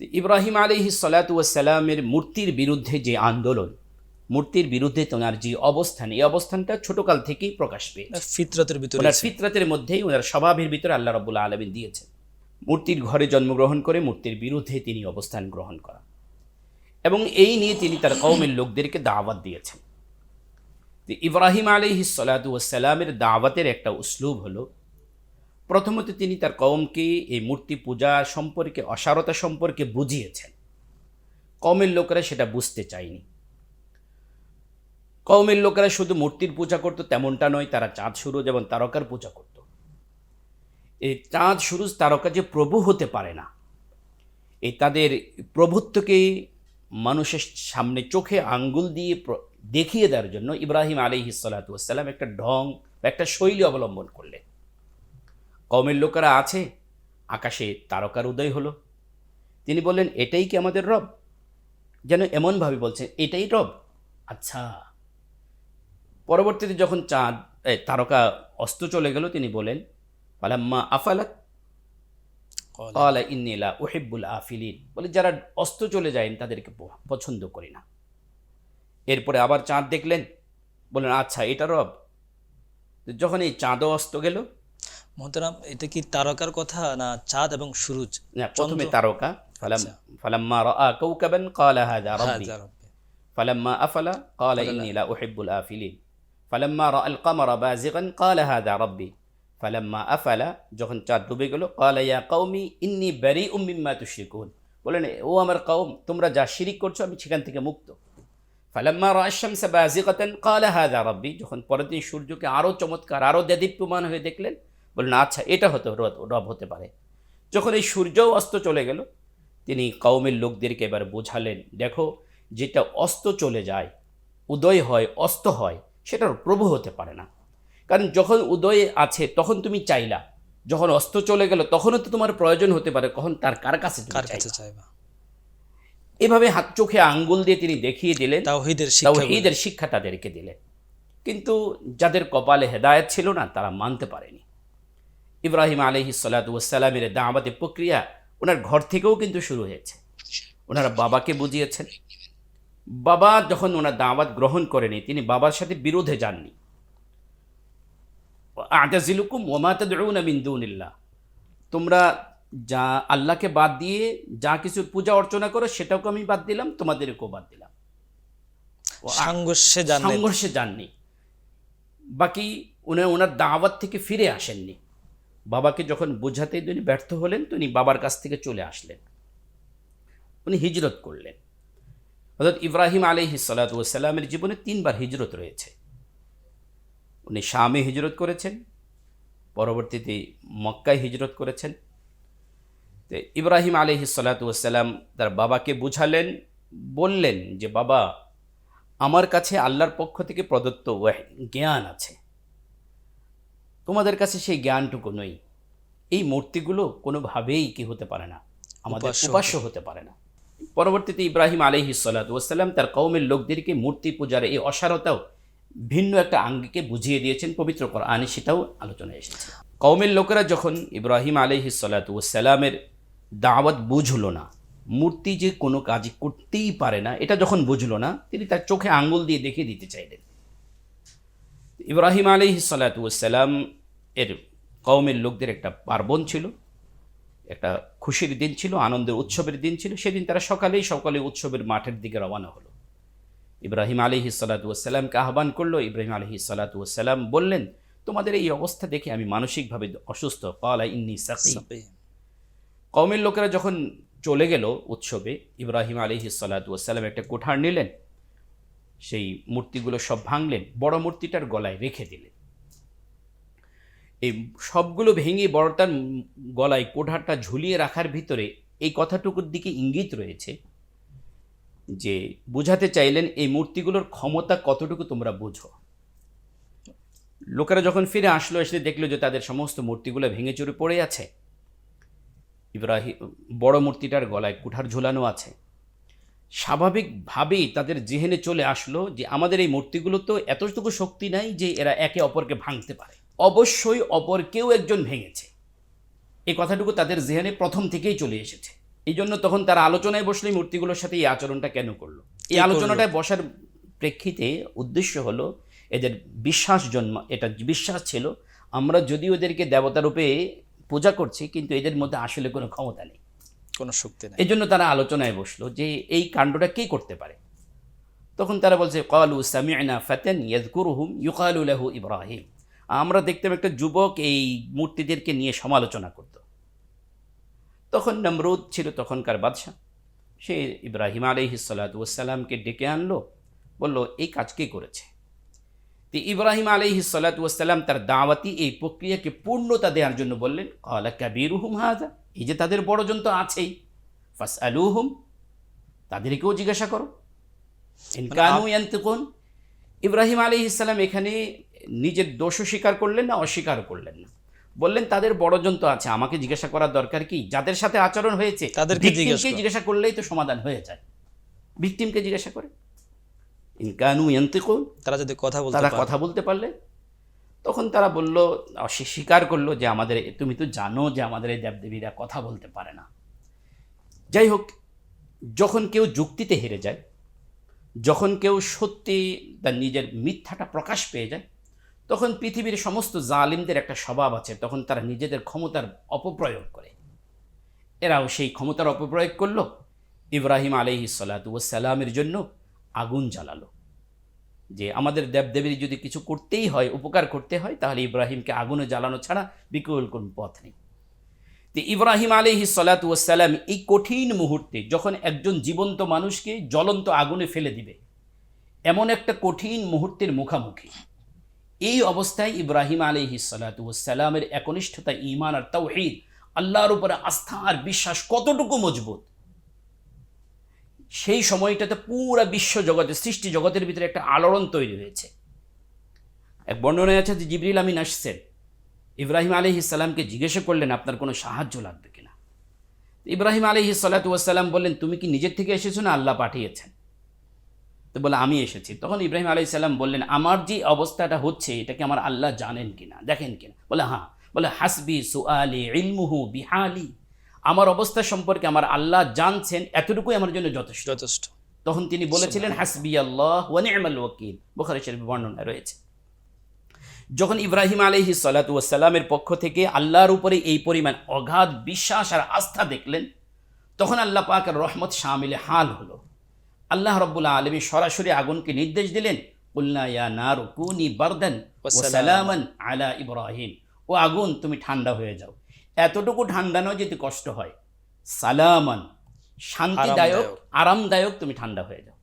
ইব্রাহিম আলিহি সালাতামের মূর্তির বিরুদ্ধে যে আন্দোলন মূর্তির বিরুদ্ধে তোনার যে অবস্থান এই অবস্থানটা ছোটকাল থেকেই প্রকাশ পেয়েছে। ফিতরতের ভিতরে ওনার। ফিতরাতের মধ্যেই ওনার স্বভাবের ভিতরে আল্লাহ রবুল্লা আলমিন দিয়েছেন। মূর্তির ঘরে জন্মগ্রহণ করে মূর্তির বিরুদ্ধে তিনি অবস্থান গ্রহণ করা। এবং এই নিয়ে তিনি তার কৌমের লোকদেরকে দাওয়াত দিয়েছেন। ইব্রাহিম আলী সালাতামের দাওয়াতের একটা উসলুব হলো প্রথমত তিনি তার কৌমকে এই মূর্তি পূজা সম্পর্কে, অসারতা সম্পর্কে বুঝিয়েছেন। কৌমের লোকেরা সেটা বুঝতে চায়নি। কৌমের লোকেরা শুধু মূর্তির পূজা করতো তেমনটা নয়, তারা চাঁদ সুরজ যেমন তারকার পূজা করত। এই চাঁদ সুরজ, তারকা যে প্রভু হতে পারে না এই তাদের প্রভুত্বকে মানুষের সামনে চোখে আঙ্গুল দিয়ে দেখিয়ে দেওয়ার জন্য ইব্রাহিম আলী সালাতাম একটা ঢং বা একটা শৈলী অবলম্বন করলেন। কমের লোকেরা আছে। আকাশে তারকার উদয় হলো। তিনি বললেন এটাই কি আমাদের রব? যেন এমনভাবে বলছেন এটাই রব। আচ্ছা। পরবর্তীতে যখন চাঁদ তারকা অস্ত চলে গেল তিনি বলেন ফালাম্মা আফালাত। কলা। ইন্নিলা ওহেব্বুল আফিলিন। বলে যারা অস্ত চলে যায় তাদেরকে পছন্দ করি না। এরপরে আবার চাঁদ দেখলেন বললেন আচ্ছা এটা রব। যখন এই চাঁদও অস্ত গেল মহতারাম এটা কি তারকার কথা না চাঁদ এবং সুরুজ? প্রথমে তারকা আচ্ছা। ফালাম্মা রাআ কাওকাবান ক্বালা হাযা রাব্বি। ফালাম্মা আফালা ক্বালা ইন্নী লা উহিব্বুল আফিলিন। ফালাম্মা রাআ আল বাযিগান ক্বালা হাযা রাব্বি। ফালাম্মা আফালা যখন চাঁদ ডুবে গেল ক্বালা ইয়া কওমি ইন্নী বারিউম মিম্মা তুশরিকুন। বলেন ও আমার কওম তোমরা যা শিরিক করছ আমি সেখান থেকে মুক্ত। ফালাম্মা রাশামসা বাযিগাতান ক্বালা হাযা রাব্বি যখন পরের দিন সূর্যকে আরও চমৎকার আরও দেদীপ্যমান হয়ে দেখলেন বললেন আচ্ছা এটা হতে রব রব হতে পারে। যখন এই সূর্যও অস্ত চলে গেল তিনি কওমের লোকদেরকে এবার বোঝালেন দেখো যেটা অস্ত চলে যায় উদয় হয় অস্ত হয় সেটার প্রভু হতে পারে না। কারণ যখন উদয়ে আছে তখন তুমি চাইলা। যখন অস্ত চলে গেল তখনও তো তোমার প্রয়োজন হতে পারে কখন তার কার কাছে তুমি কার কাছে চাইবা? এভাবে হাত চোখে আঙ্গুল দিয়ে তিনি দেখিয়ে দিলেন তাওহীদের শিক্ষা তাদেরকে দিলেন। কিন্তু যাদের কপালে হেদায়েত ছিল না তারা মানতে পারেনি। ইব্রাহিম আলহি সালাতামের দাওয়াতে প্রক্রিয়া ওনার ঘর থেকেও কিন্তু শুরু হয়েছে। ওনারা বাবাকে বুঝিয়েছেন। বাবা যখন ওনার দাওয়াত গ্রহণ করেনি তিনি বাবার সাথে বিরোধে যাননি। আজাজিলুকুম ওমাতাদউনা মিন তোমরা যা আল্লাহকে বাদ দিয়ে যা কিছু পূজা অর্চনা করো সেটাকে আমি বাদ দিলাম তোমাদেরকেও বাদ দিলাম। সংঘর্ষে সংঘর্ষে যাননি। বাকি উনি ওনার দাওয়াত থেকে ফিরে আসেননি। বাবাকে যখন বোঝাতে তিনি ব্যর্থ হলেন, তিনি বাবার কাছ থেকে চলে আসলেন। উনি হিজরত করলেন। অর্থাৎ ইব্রাহিম আলহি সালাতামের জীবনে তিনবার হিজরত রয়েছে। উনি শামে হিজরত করেছেন, পরবর্তীতে মক্কায় হিজরত করেছেন। তো ইব্রাহিম আলহি সালাতাম তার বাবাকে বুঝালেন, বললেন যে, বাবা, আমার কাছে আল্লাহর পক্ষ থেকে প্রদত্ত জ্ঞান আছে। তোমাদের কাছে সেই জ্ঞানটুকু নেই। এই মূর্তিগুলো কোনোভাবেই কি হতে পারে না। আমাদের উপাস্য হতে পারে না। পরবর্তীতে ইব্রাহিম আলহি সাল্লাম তার কৌমের লোকদেরকে মূর্তি পূজার এই অসারতাও ভিন্ন একটা আঙ্গিকে বুঝিয়ে দিয়েছেন পবিত্র কোরআনে সেটাও আলোচনায় এসেছে। কৌমের লোকেরা যখন ইব্রাহিম আলহি সাল্লামের দাওয়াত বুঝলো না মূর্তি যে কোনো কাজ করতেই পারে না এটা যখন বুঝলো না তিনি তার চোখে আঙ্গুল দিয়ে দেখিয়ে দিতে চাইলেন। ইব্রাহিম আলহি সাল্লাম এর কওমের লোকদের একটা পার্বণ ছিল একটা খুশির দিন ছিল আনন্দের উৎসবের দিন ছিল। সেদিন তারা সকালেই সকালে উৎসবের মাঠের দিকে রওনা হলো। ইব্রাহিম আলহি সাল্লাতুসাল্লামকে আহ্বান করল ইব্রাহিম আলহি সাল্লাতুসাল্লাম বললেন তোমাদের এই অবস্থা দেখে আমি মানসিকভাবে অসুস্থ। পালা ইন্নি কওমের লোকেরা যখন চলে গেল উৎসবে ইব্রাহিম আলহি সাল্লাতুসাল্লাম একটা কোঠার নিলেন। সেই মূর্তিগুলো সব ভাঙলেন, বড় মূর্তিটার গলায় রেখে দিলেন। এই সবগুলো ভেঙে বড়টার গলায় কোঠারটা ঝুলিয়ে রাখার ভিতরে এই কথাটুকুর দিকে ইঙ্গিত রয়েছে যে বুঝাতে চাইলেন এই মূর্তিগুলোর ক্ষমতা কতটুকু তোমরা বুঝো। লোকেরা যখন ফিরে আসলো, এসে দেখল যে তাদের সমস্ত মূর্তিগুলো ভেঙে চুরে পড়ে আছে। ইব্রাহিম বড় মূর্তিটার গলায় কুঠার ঝোলানো আছে। স্বাভাবিকভাবেই তাদের জেহেনে চলে আসলো যে আমাদের এই মূর্তিগুলো তো এতটুকু শক্তি নাই যে এরা একে অপরকে ভাঙতে পারে। অবশ্যই অপর কেউ একজন ভেঙেছে। এই কথাটুকু তাদের জেহেনে প্রথম থেকেই চলে এসেছে। এই জন্য তখন তারা আলোচনায় বসলে এই মূর্তিগুলোর সাথে এই আচরণটা কেন করল? এই আলোচনাটায় বসার প্রেক্ষিতে উদ্দেশ্য হলো এদের বিশ্বাস জন্ম এটা বিশ্বাস ছিল আমরা যদি ওদেরকে দেবতারূপে পূজা করছি কিন্তু এদের মধ্যে আসলে কোনো ক্ষমতা নেই। কোনো শক্তি নেই। এই জন্য তারা আলোচনায় বসল যে এই কাণ্ডটা কে করতে পারে? তখন তারা বলছে, কালু সামিআনা ফাতান ইয়াযকুরুহুম ইউকালু লাহু ইব্রাহিম। আমরা দেখতাম একটা যুবক এই মূর্তিদেরকে নিয়ে সমালোচনা করত। তখন নমরুদ ছিল তখনকার বাদশাহ। সে ইব্রাহিম আলাইহিস সালাতামকে ডেকে আনলো, বলল, এই কাজ কে করেছে? তো ইব্রাহিম আলাইহিস সালাতাম তার দাওয়াতি এই প্রক্রিয়াকে পূর্ণতা দেওয়ার জন্য বললেন আলা কাবিরুহুম হাজা এই যে তাদের বড়জন তো আছেই। ফাস আলুহুম তাদেরকেও জিজ্ঞাসা করো। ইনকানু ইয়ান্তিকুন ইব্রাহিম আলী ইসলাম এখানে নিজের দোষও স্বীকার করলেন না অস্বীকার করলেন না। বললেন তাদের বড়জন তো আছে আমাকে জিজ্ঞাসা করার দরকার কি? যাদের সাথে আচরণ হয়েছে তাদেরকে। জিজ্ঞাসা করলেই তো সমাধান হয়ে যায়। ভিকটিমকে জিজ্ঞাসা করে। ইনকানু ইয়ান্তিকুন তারা যদি কথা বলতে তারা কথা বলতে পারলে তখন তারা বলল, সে স্বীকার করল যে আমাদের, তুমি তো জানো যে আমাদের এই দেবদেবীরা কথা বলতে পারে না। যাই হোক, যখন কেউ যুক্তিতে হেরে যায়, যখন কেউ সত্যি তার নিজের মিথ্যাটা প্রকাশ পেয়ে যায়, তখন পৃথিবীর সমস্ত জালিমদের একটা স্বভাব আছে, তখন তারা নিজেদের ক্ষমতার অপপ্রয়োগ করে। এরাও সেই ক্ষমতার অপপ্রয়োগ করল। ইব্রাহিম আলহি সালামের জন্য আগুন জ্বালালো। যে আমাদের দেবদেবীর যদি কিছু করতেই হয়, উপকার করতে হয়, তাহলে ইব্রাহিমকে আগুনে জ্বালানো ছাড়া বিকল কোন পথ নেই। তো ইব্রাহিম আলহি সালাতাম এই কঠিন মুহূর্তে যখন একজন জীবন্ত মানুষকে জ্বলন্ত আগুনে ফেলে দিবে, এমন একটা কঠিন মুহূর্তের মুখামুখি। এই অবস্থায় ইব্রাহিম আলহি সালাতামের একনিষ্ঠতা ইমান আর তাওহিদ, আল্লাহর উপরে আস্থা আর বিশ্বাস কতটুকু মজবুত? সেই সময়টাতে পুরা বিশ্ব জগতে, সৃষ্টি জগতের ভিতরে একটা আলোড়ন তৈরি হয়েছে। এক বর্ণনায় আছে যে জিবরিল আমিন আসছেন। ইব্রাহিম আলী ইসাল্লামকে জিজ্ঞাসা করলেন, আপনার কোনো সাহায্য লাগবে কিনা? ইব্রাহিম আলী সাল্লাতাম বললেন, তুমি কি নিজের থেকে এসেছ না আল্লাহ পাঠিয়েছেন? তো বলে, আমি এসেছি। তখন ইব্রাহিম আলী সাল্লাম বললেন, আমার যে অবস্থাটা হচ্ছে এটাকে আমার আল্লাহ জানেন কিনা, দেখেন কিনা? বলে হ্যাঁ। বলে, হাসবি সুআলি ইলমুহু বিহালি। আমার অবস্থা সম্পর্কে আমার আল্লাহ জানছেন এতটুকুই আমার জন্য যথেষ্ট। যথেষ্ট। তখন তিনি বলেছিলেন হাসবি আল্লাহ ওয়ানিমাল ওয়াকিল। বুখারী শরীফ বর্ণনা রয়েছে। যখন ইব্রাহিম আলহি সালাতামের পক্ষ থেকে আল্লাহর উপরে এই পরিমাণ অগাধ বিশ্বাস আর আস্থা দেখলেন তখন আল্লাহ পাকের রহমত শামিলে হাল হলো। আল্লাহ রব্বুল্লাহ আলমী সরাসরি আগুনকে নির্দেশ দিলেন উল্লা ইয়া বারদান সালামান আলা ইব্রাহিম। ও আগুন তুমি ঠান্ডা হয়ে যাও। এতটুকু ঠান্ডা নয় যদি কষ্ট হয় সালামান শান্তিদায়ক আরামদায়ক। আরামদায়ক তুমি ঠান্ডা হয়ে যাও